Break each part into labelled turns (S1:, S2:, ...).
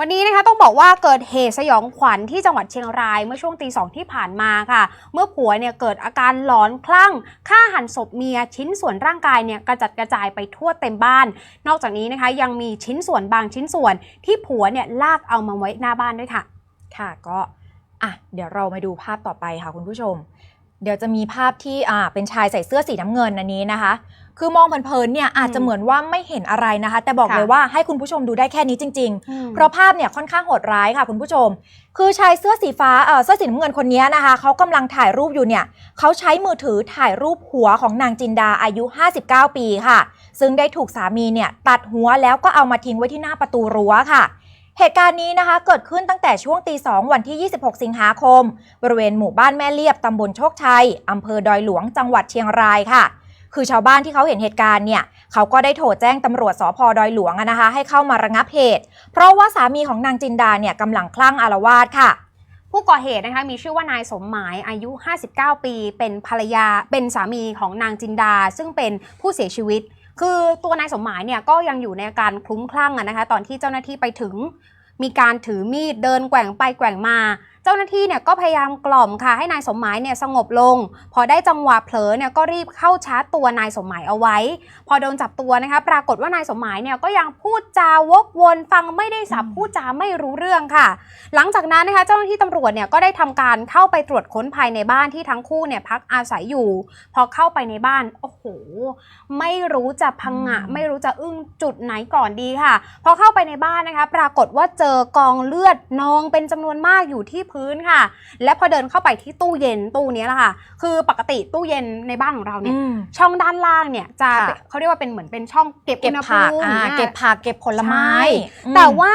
S1: วันนี้นะคะต้องบอกว่าเกิดเหตุสยองขวัญที่จังหวัดเชียงรายเมื่อช่วงตีสองที่ผ่านมาค่ะ เมื่อผัวเนี่ยเกิดอาการหลอนคลั่งฆ่าหันศพเมียชิ้นส่วนร่างกายเนี่ยกระจัดกระจายไปทั่วเต็มบ้าน นอกจากนี้นะคะยังมีชิ้นส่วนบางชิ้นส่วนที่ผัวเนี่ยลากเอามาไว้หน้าบ้านด้วยค่ะ
S2: ค่ะก็อะเดี๋ยวเรามาดูภาพต่อไปค่ะคุณผู้ชม เดี๋ยวจะมีภาพที่อ่าเป็นชายใส่เสื้อสีน้ำเงินอันนี้นะคะ คือมองเพลินๆเนี่ยอาจจะเหมือนว่าไม่เห็นอะไรนะคะ แต่บอก
S1: ค่ะ
S2: เลยว่าให้คุณผู้ชมดูได้แค่นี้จริง ๆ เพ
S1: เพราะ
S2: ราะภาพเนี่ยค่อนข้างโหดร้ายค่ะคุณผู้ชม คือชายเสื้อสีฟ้าเออเสื้อสีน้ำเงินคนนี้นะคะเขากำลังถ่ายรูปอยู่เนี่ยเขาใช้มือถือถ่ายรูปหัวของนางจินดาอายุ 59 ปีค่ะ ซึ่งได้ถูกสามีเนี่ยตัดหัวแล้วก็เอามาทิ้งไว้ที่หน้าประตูรั้วค่ะ เหตุการณ์นี้นะคะเกิดขึ้นตั้งแต่ช่วงตีสองวันที่ 26 สิงหาคม บริเวณหมู่บ้านแม่เลียบตำบลโชคชัยอำเภอดอยหลวงจังหวัดเชียงรายค่ะ คือชาวบ้านที่เขาเห็นเหตุการณ์เนี่ยเขาก็ได้โทรแจ้งตำรวจสพดอยหลวงนะคะ ให้เข้ามาระงับเหตุ เพราะว่าสามีของนางจินดาเนี่ยกำลังคลั่งอารวาสค่ะ
S1: ผู้ก่อเหตุนะคะมีชื่อว่านายสมหมายอายุ 59 ปี เป็นภรรยาเป็นสามีของนางจินดา ซึ่งเป็นผู้เสียชีวิต คือตัวนายสมหมายเนี่ยก็ยังอยู่ในอาการคลุ้มคลั่งอะนะคะ ตอนที่เจ้าหน้าที่ไปถึงมีการถือมีดเดินแกว่งไปแกว่งมา จ้าหน้าที่เนี่ยก็พยายามกล่อมค่ะให้นายสมหมายเนี่ยสงบลง พอได้จังหวะเผลอเนี่ยก็รีบเข้าชาร์จตัวนายสมหมายเอาไว้ พอโดนจับตัวนะคะปรากฏว่านายสมหมายเนี่ยก็ยังพูดจาวกวนฟังไม่ได้สับ
S2: อืม
S1: พูดจาไม่รู้เรื่องค่ะ หลังจากนั้นนะคะเจ้าหน้าที่ตำรวจเนี่ยก็ได้ทำการเข้าไปตรวจค้นภายในบ้านที่ทั้งคู่เนี่ยพักอาศัยอยู่ พอเข้าไปในบ้านโอ้โหไม่รู้จะพังงะ
S2: อืม
S1: ไม่รู้จะอึ้งจุดไหนก่อนดีค่ะ พอเข้าไปในบ้านนะคะ ปรากฏว่าเจอกองเลือดนองเป็นจำนวนมากอยู่ที่พื้นค่ะ และพอเดินเข้าไปที่ตู้เย็นตู้เนี้ยแหละค่ะ คือปกติตู้เย็นในบ้านของเราเนี่ย
S2: อืม
S1: ช่องด้านล่างเนี่ยจะ
S2: ค่ะ
S1: เป็นเขาเรียกว่าเป็นเหมือนเป็นช่องเก็บ
S2: เก็บ
S1: อุณห
S2: ผัก
S1: ภูมิ
S2: อ่า
S1: อะ
S2: เก็บผักเก็บผลไม้
S1: ใช่
S2: อืม
S1: แต่ว่า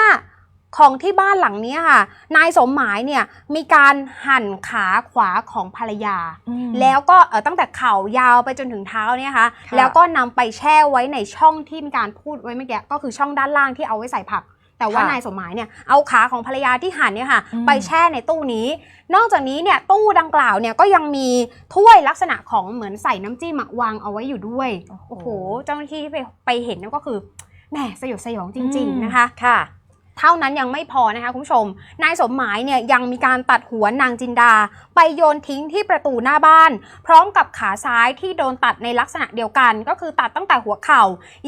S1: ของที่บ้านหลังเนี้ยค่ะ นายสมหมายเนี่ยมีการหั่นขาขวาของภรรยา
S2: อืม
S1: แล้วก็เอ่อตั้งแต่เข่ายาวไปจนถึงเท้าเนี่ยค่ะ
S2: ค่ะ
S1: แล้วก็นำไปแช่ไว้ในช่องที่มีการพูดไว้เมื่อกี้ก็คือช่องด้านล่างที่เอาไว้ใส่ผัก แต่ว่า
S2: ค่ะ
S1: นายสมหมายเนี่ยเอาขาของภรรยาที่หั่นเนี่ยค่ะ
S2: อืม
S1: ไปแช่ในตู้นี้ นอกจากนี้เนี่ยตู้ดังกล่าวเนี่ยก็ยังมีถ้วยลักษณะของเหมือนใส่น้ำจิ้มอะวางเอาไว้อยู่ด้วยโอ้โหเจ้าหน้าที่ที่ไปไปเห็นเนี่ยก็คือแหมสยดสยองจริง ๆนะคะ
S2: ค่ะ
S1: เท่านั้นยังไม่พอนะคะคุณผู้ชม นายสมหมายเนี่ยยังมีการตัดหัวนางจินดา ไปโยนทิ้งที่ประตูหน้าบ้าน พร้อมกับขาซ้ายที่โดนตัดในลักษณะเดียวกัน ก็คือตัดตั้งแต่หัวเข่า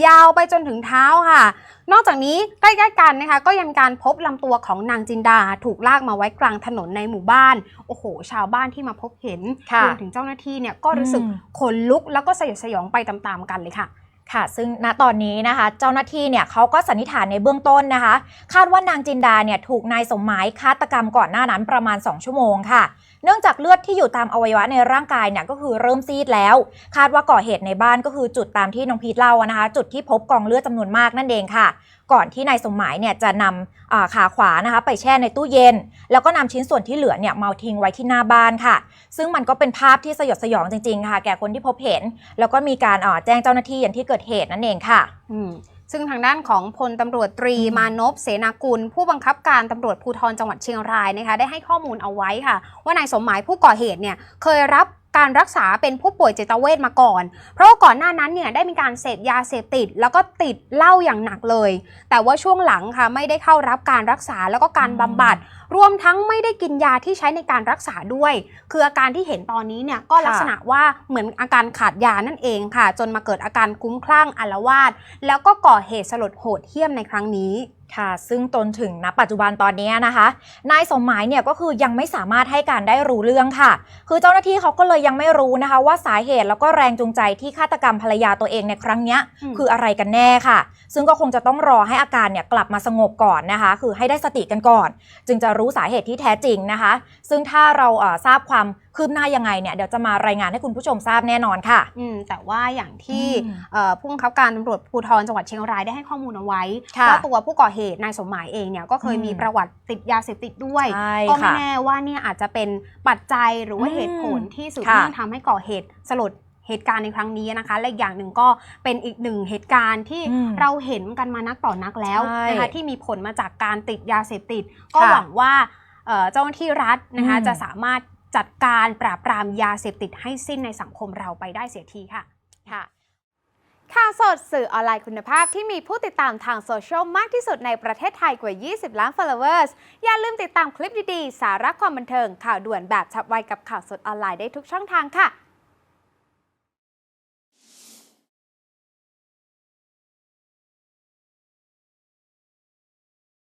S1: ยาวไปจนถึงเท้าค่ะ นอกจากนี้ใกล้ๆกันนะคะก็ยังมีการพบลำตัวของนางจินดา ถูกลากมาไว้กลางถนนในหมู่บ้านโอ้โห ชาวบ้านที่มาพบเห็น
S2: ค่ะ
S1: รวมถึงเจ้าหน้าที่เนี่ยก็รู้สึก
S2: อืม
S1: ขนลุกแล้วก็สยดสยองไปตามๆกันเลยค่ะ
S2: ค่ะ ซึ่งณตอนนี้นะคะ เจ้าหน้าที่เนี่ยเขาก็สันนิษฐานในเบื้องต้นนะคะ คาดว่านางจินดาเนี่ยถูกนายสมหมายฆาตกรรมก่อนหน้านั้นประมาณ 2 ชั่วโมงค่ะ เนื่องจากเลือดที่อยู่ตามอวัยวะในร่างกายเนี่ยก็คือเริ่มซีดแล้ว คาดว่าก่อเหตุในบ้านก็คือจุดตามที่น้องพีทเล่านะคะ จุดที่พบกองเลือดจำนวนมากนั่นเองค่ะก่อนที่นายสมหมายเนี่ยจะนำอ่าขาขวานะคะไปแช่ในตู้เย็น แล้วก็นำชิ้นส่วนที่เหลือเนี่ยมาทิ้งไว้ที่หน้าบ้านค่ะ ซึ่งมันก็เป็นภาพที่สยดสยองจริงๆค่ะ แก่คนที่พบเห็น แล้วก็มีการอ่าแจ้งเจ้าหน้าที่อย่างที่เกิดเหตุนั่นเองค่ะ
S1: อืมซึ่งทางด้านของพลตำรวจตรี
S2: อืม
S1: มานพเสนากุล ผู้บังคับการตำรวจภูธรจังหวัดเชียงรายนะคะได้ให้ข้อมูลเอาไว้ค่ะ ว่านายสมหมายผู้ก่อเหตุเนี่ยเคยรับ การรักษาเป็นผู้ป่วยจิตเวชมาก่อน เพราะว่าก่อนหน้านั้นเนี่ยได้มีการเสพยาเสพติด แล้วก็ติดเหล้าอย่างหนักเลย แต่ว่าช่วงหลังค่ะไม่ได้เข้ารับการรักษาแล้วก็การบำบัด รวมทั้งไม่ได้กินยาที่ใช้ในการรักษาด้วย คืออาการที่เห็นตอนนี้เนี่ยก็ลักษณะว่าเหมือนอาการขาดยานั่นเองค่ะ จนมาเกิดอาการคุ้มคลั่งอาลวาดแล้วก็ก่อเหตุสลดโหดเหี้ยมในครั้งนี้
S2: ค่ะ ซึ่งตนถึงณปัจจุบันตอนนี้นะคะ นายสมหมายเนี่ยก็คือยังไม่สามารถให้การได้รู้เรื่องค่ะ คือเจ้าหน้าที่เขาก็เลยยังไม่รู้นะคะ ว่าสาเหตุแล้วก็แรงจูงใจที่ฆาตกรรมภรรยาตัวเองในครั้งเนี้ย
S1: อืม
S2: คืออะไรกันแน่ค่ะ ซึ่งก็คงจะต้องรอให้อาการเนี่ยกลับมาสงบก่อนนะคะ คือให้ได้สติกันก่อน จึงจะรู้สาเหตุที่แท้จริงนะคะ ซึ่งถ้าเราเอ่อทราบความ คืบหน้ายังไงเนี่ยเดี๋ยวจะมารายงานให้คุณผู้ชมทราบแน่นอนค่ะ
S1: อืมแต่ว่าอย่างที่
S2: อืม
S1: เอ่อผู้บังคับการตำรวจภูธรจังหวัดเชียงรายได้ให้ข้อมูลเอาไว้
S2: ค่ะ
S1: ว่าตัวผู้ก่อเหตุนายสมหมายเองเนี่ยก็เคย
S2: อืม
S1: มีประวัติติดยาเสพติดด้วย
S2: ใช่
S1: ก็ไม่
S2: ค่ะ
S1: แน่ว่าเนี่ยอาจจะเป็นปัจจัยหรือว่า
S2: อืม
S1: เหตุผลที่สืบ
S2: ค่ะ
S1: เนื่องทำให้ก่อเหตุสลดเหตุการณ์ในครั้งนี้นะคะและอีกอย่างหนึ่งก็เป็นอีกหนึ่งเหตุการณ์ที่
S2: อืม
S1: เราเห็นกันมานักต่อนักแล้ว
S2: ใช่
S1: นะคะที่มีผลมาจากการติดยาเสพติด ก็
S2: ค่ะ
S1: หวังว่าเอ่อเจ้าหน้าที่รัฐนะคะ
S2: อืม
S1: จะสามารถ จัดการปราบปรามยาเสพติดให้สิ้นในสังคมเราไปได้เสียทีค่ะ
S2: ค่ะ
S1: ข่าวสดสื่อออนไลน์คุณภาพที่มีผู้ติดตามทางโซเชียลมากที่สุดในประเทศไทยกว่า 20 ล้าน followers อย่าลืมติดตามคลิปดี ๆ สาระความบันเทิงข่าวด่วนแบบฉับไวกับข่าวสดออนไลน์ได้ทุกช่องทางค่ะ